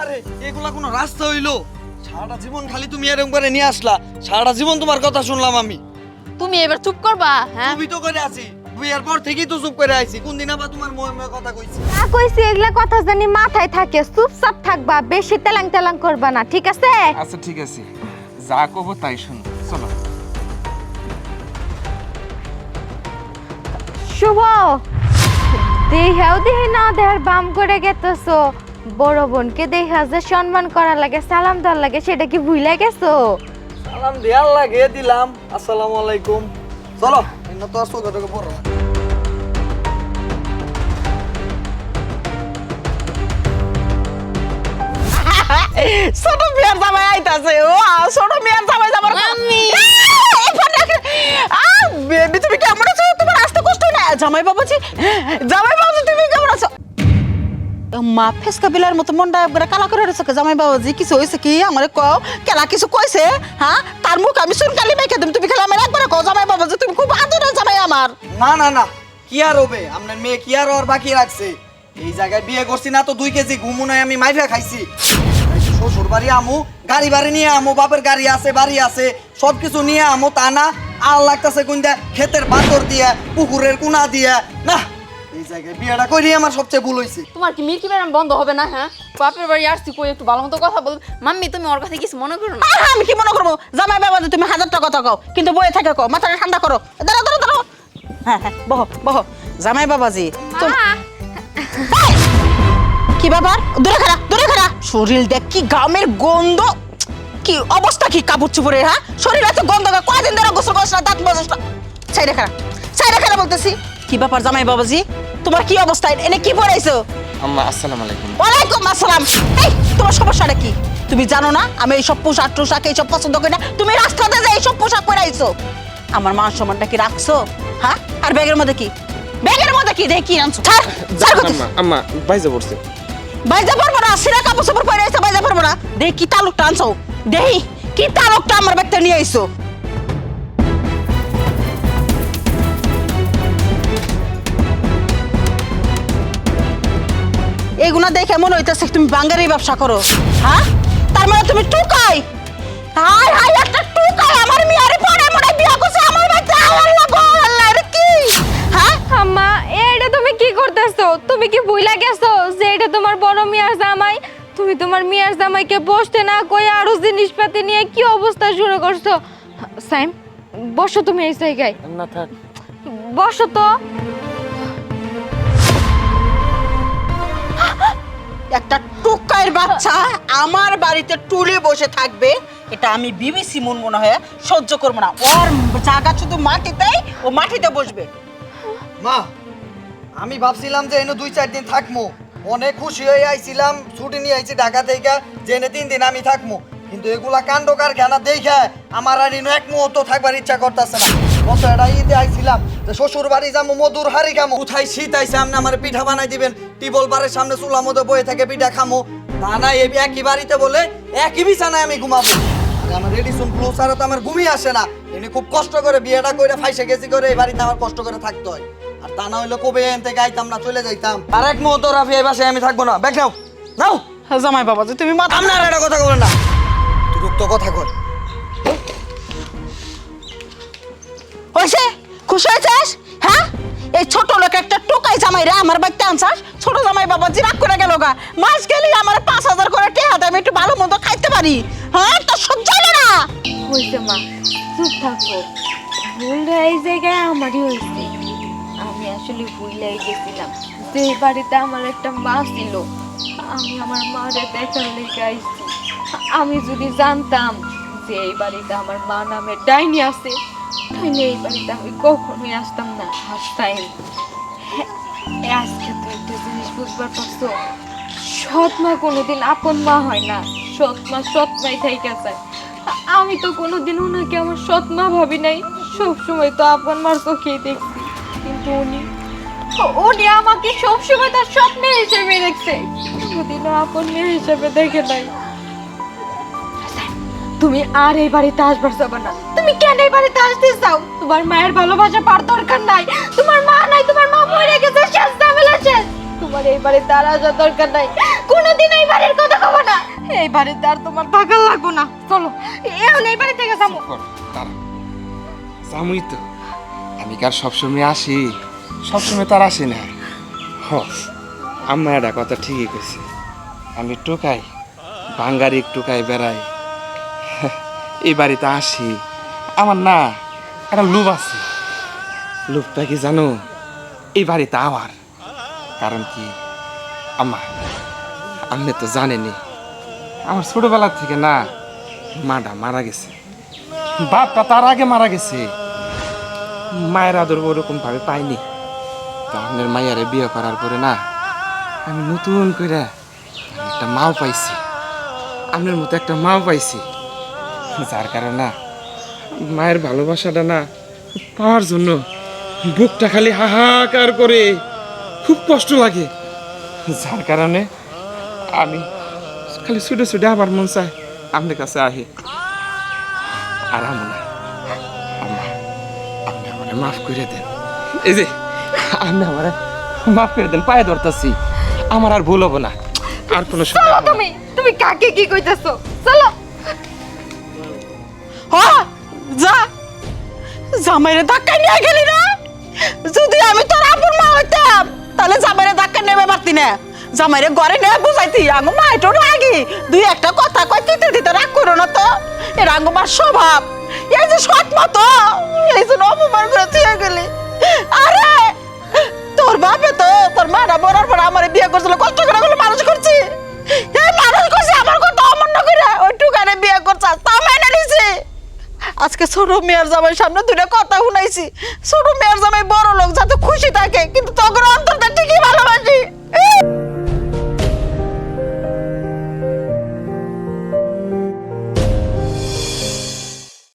আরে এগুলা কোনো রাস্তা হইল? সারাটা জীবন খালি তুমি এরকম করে নিয়ে আসলা। সারাটা জীবন তোমার কথা শুনলাম আমি। তুমি এবার চুপ করবা হ্যাঁ? তুমি তো করে আছি। বিয়ের পর থেকেই তো চুপ করে আইছি। কোন দিন আবার তোমার মনে মনে কথা কইছি? না কইছি এগুলা কথা জানি মাথায় থাকে। চুপচাপ থাকবা বেশি তেলাং তেলাং করবা না ঠিক আছে? আচ্ছা ঠিক আছে। যা কব তাই শুন। চলো। শুভ। দেহাও দেহে না দেহার বাম করে গেতেছো। বড় বোনকে দেখা যে সম্মান করা লাগে সালাম দেওয়ার লাগে সেটা কি ভুলে গেছো? সালাম দেয়ার লাগে দিলাম। আসসালামু আলাইকুম। চলো তো আর চোখে পড়ো না। ছোট মেয়ের জামাই আইতাছে। ও ছোট মেয়ের জামাই যাবার মাম্মি। বেবি তুমি কেমন আছো? তোমার আসতে কষ্ট না? জামাই বাবাজি জামাই মা ফেসকা বিলার মতো মনটা একবারে কালা করে রয়েছে জামাই বাবাজি, কিছু হয়েছে কি? আমারে কও, কেলা কিছু কইছে হ্যাঁ তার মুখ আমি শুন কালি মেখে দিম, তুমি খেলা আমার একবারে কও, জামাই বাবাজি, তুমি খুব আদরের জামাই আমার না না না, কি আর হবে আপনার মেয়ে কি আর ওর বাকি রাখছে এই জায়গায় বিয়ে করছি না তো দুই কেজি ঘুমু নাই, আমি মাইফা খাইছি। শ্বশুর বাড়ি আমু, গাড়ি বাড়ি নিয়ে আমু বাপের গাড়ি আছে বাড়ি আছে সব কিছু নিয়ে আমু, তা না আর লাগতেছে কোনটা ক্ষেতের বাতর দিয়া পুকুরের কুনা দিয়া, না? জায়গায়। বিয়েটা করি আমার সবচেয়ে ভুল হয়েছে তোমার কি মির্কি ম্যাডাম বন্ধ হবে না হ্যাঁ? বাপের বাড়ি আসছি কই একটু ভালো মতো কথা বল। মাম্মি তুমি ওর কথা কিছু মনে করো না? আমি কি মনে করব? জামাই তুমি হাজারটা কথা কও কিন্তু বয়ে থাকে কও মাথাটা ঠান্ডা করো। দাঁড়াও দাঁড়াও দাঁড়াও। হ্যাঁ হ্যাঁ বহ বহ। জামাই বাবাজি কি ব্যাপার? দূরে খারা দূরে খারা শরীর দেখ কি গামের গন্ধ। কি অবস্থা কি কাপড় চুপড়ের হ্যাঁ? শরীর এত গন্ধ গা, কয়দিন ধরে গোসল করছ না দাঁত মাজস না? সাইডে খারা খারা বলতেছি। কি ব্যাপার জামাই বাবাজি? তোমার কি অবস্থা? এনে কি পড়াইছো? আম্মা আসসালামু আলাইকুম। ওয়ালাইকুম আসসালাম। এই তোমার সমস্যাটা কি? তুমি জানো না আমি এইসব পোশাক টোশাক এইসব পছন্দ করি না। তুমি রাস্তাতে যে এইসব পোশাক পরে আইছো আমার মান সম্মানটা কি রাখছো? হ্যাঁ আর ব্যাগের মধ্যে কি? ব্যাগের মধ্যে কি? দেখি আনছো। ছাড় ছাড় করতে আম্মা বাইজে পড়ছে। বাইজা পারব না সিরা কাপড় সাপড় পরে আইছো বাইজা পারব না। দেখি কি তালুকটা আনছো। দেখি কি তালুকটা আমার ব্যাগটা নিয়ে আইছো। এগুলা দেখে মনে হইতেছে তুমি বাঙ্গারি ব্যবসা করো। হ্যাঁ? তার মানে তুমি টুকাই। হাই হাই একটা টুকাই আমার মিয়ারে পরে মনে হয় বিয়া করছে আমার বাচ্চা আল্লাহ গো আল্লাহ রে কি? হ্যাঁ? আম্মা এটা তুমি কি করতেছো? তুমি কি ভুলে গেছো যে এটা তোমার বড় মিয়ার জামাই? তুমি তোমার মিয়ার জামাইকে বসতে না কই আরও জিনিসপাতি নিয়ে কি অবস্থা শুরু করছ? সাইম বসো তুমি এই জায়গায়। না থাক। বসো তো। একটা টুকাইয়ের বাচ্চা আমার বাড়িতে টুলে বসে থাকবে, এটা আমি বিবিসি মন মনে হয় সহ্য করব না। ওর জায়গা শুধু মাটিতেই ও মাটিতে বসবে। মা, আমি ভাবছিলাম যে এনে দুই চার দিন থাকব অনেক খুশি হয়ে আইছিলাম, ছুটি নিয়ে আইছি ঢাকা থেকে এনে তিন দিন আমি থাকব কিন্তু এগুলা কাণ্ড কারখানা দেখে আমার আর এক মুহূর্ত থাকবার ইচ্ছা করতেছে না। এটা ঈদে আইছিলাম যে শ্বশুর বাড়ি যাব মধুর হাড়ি খামো। কোথায় শীত আইছে আপনি আমার পিঠা বানাই দিবেন। টিবল বারের সামনে চুলা মধ্যে বয়ে থেকে পিঠা খামো। তা না এই একই বাড়িতে বলে একই বিছানায় আমি ঘুমাবো। আমার রেডিসন প্লো ছাড়া তো আমার ঘুমই আসে না। এনে খুব কষ্ট করে বিয়েটা করে ফাইসে গেছি করে এই বাড়িতে আমার কষ্ট করে থাকতে হয়। আর তা না হইলে কবে এনতে গাইতাম না চলে যাইতাম। আর এক মুহূর্ত রাফি এই বাসায় আমি থাকব না। ব্যাগ নাও। নাও। জামাই বাবা তুমি মাথা আপনার একটা কথা বলেন না। তুই তো কথা কর খুশি হয়েছিস হ্যাঁ? এই ছোট লোক একটা টোকাই জামাই রে, আমার বাড়িতে আনছাস? ছোট জামাই বাবা জিরাক করে গেল গা। মাস গেলি আমার পাঁচ হাজার করে টেহা দেয়, আমি একটু ভালো মন্দ খাইতে পারি। হ্যাঁ তো সহ্য হলো না। হয়েছে মা, চুপ থাকো। ভুলটা এই জায়গায় আমারই হয়েছে আমি আসলে ভুলাই গেছিলাম যে বাড়িতে আমার একটা মা ছিল। আমি আমার মারে দেখার লেগে আইছি। আমি যদি জানতাম যে এই বাড়িতে আমার মা নামে ডাইনি আছে তাহলে এই বাড়িতে আমি কখনোই আসতাম না, হাসতাম। আজকে তো একটা জিনিস বুঝবার পারছ। সৎ মা কোনোদিন আপন মা হয় না, সৎ মা সৎ মাই থাইকা যায় আমি তো কোনোদিন ওনাকে আমার সৎ মা ভাবি নাই, সবসময় তো আপন মার চোখেই দেখছি। কিন্তু উনি উনি আমাকে সবসময় তার মেয়ে হিসেবে দেখছে। কোনোদিনও আপন মেয়ে হিসেবে দেখে নাই। তুমি আর এই বাড়িতে আসবার যাবে না। তুমি কেন এই বাড়িতে আসতে চাও? তোমার মায়ের ভালোবাসা পার দরকার নাই। তোমার মা নাই, তোমার মা মরে গেছে, শেষ ঝামেলা শেষ। তোমার এই বাড়িতে আর দরকার নাই। কোনোদিন এই বাড়ির কথা খবর এই বাড়িতে আর তোমার থাকা লাগবো না। চলো, এখন এই বাড়ি থেকে যাব। জামুই তো। আমি কার সবসময় আসি? সবসময় তার আসি না। হ, আম্মা একটা কথা ঠিকই কইছে। আমি টোকাই বাঙ্গারি টোকাই বেড়াই। এই বাড়িতে আসি। আমার না একটা লোভ আছে। লোভটা কি জানো? এই বাড়িতে আবার কারণ কি? আম্মা আপনি তো জানেনি। আমার ছোটবেলা থেকে না। মাটা মারা গেছে। বাপটা তার আগে মারা গেছে। মায়ের আদর ওরকম ভাবে পাইনি। তো আপনার মায়ের বিয়ে করার পরে না আমি নতুন করে একটা মাও পাইছি। আপনার মতো একটা মাও পাইছি। যার কারণে না মায়ের ভালোবাসাটা না পাওয়ার জন্য বুকটা খালি হাহাকার করে খুব কষ্ট লাগে। যার কারণে আমি খালি ছুটে ছুটে আবার মন চায় আপনার কাছে আহি। আর আপনি আমারে মাফ করে দেন। এই যে আপনি আমারে মাফ করে দেন পায়ে ধরতাছি। আমার আর ভুল হব না। আর কোনো। তুমি তুমি কাকে কি কইতাছো? চলো। হ যা জামাইরে ধাক্কা নিয়ে গেলি না? যদি আমি তোর আপন মা হইতাম, তাহলে জামাইরে ধাক্কা নেবে পারতি না। জামাইরে ঘরে নিয়ে বুঝাইতি, আঙ্গু, মা একটু রাগি। দুই একটা কথা কই দিতে দিতে রাগ করো না তো। এর আঙ্গু মার স্বভাব। এই যে সৎ মতো, এই জন্য অপমান করে তুই গেলি। আরে, তোর বাপে তো, তোর মা মারা মরার পর আমার বিয়ে করছিল, কষ্ট করে মানুষ করছি। এই মানুষ করছি, আমার কথা অমান্য করে। ওই টুকানে বিয়ে করছে আজকে ছোট মেয়ের জামাই সামনে দুটো কথা শুনাইছি। ছোট মেয়ের জামাই বড় লোক যাতে খুশি থাকে, কিন্তু তখন অন্তর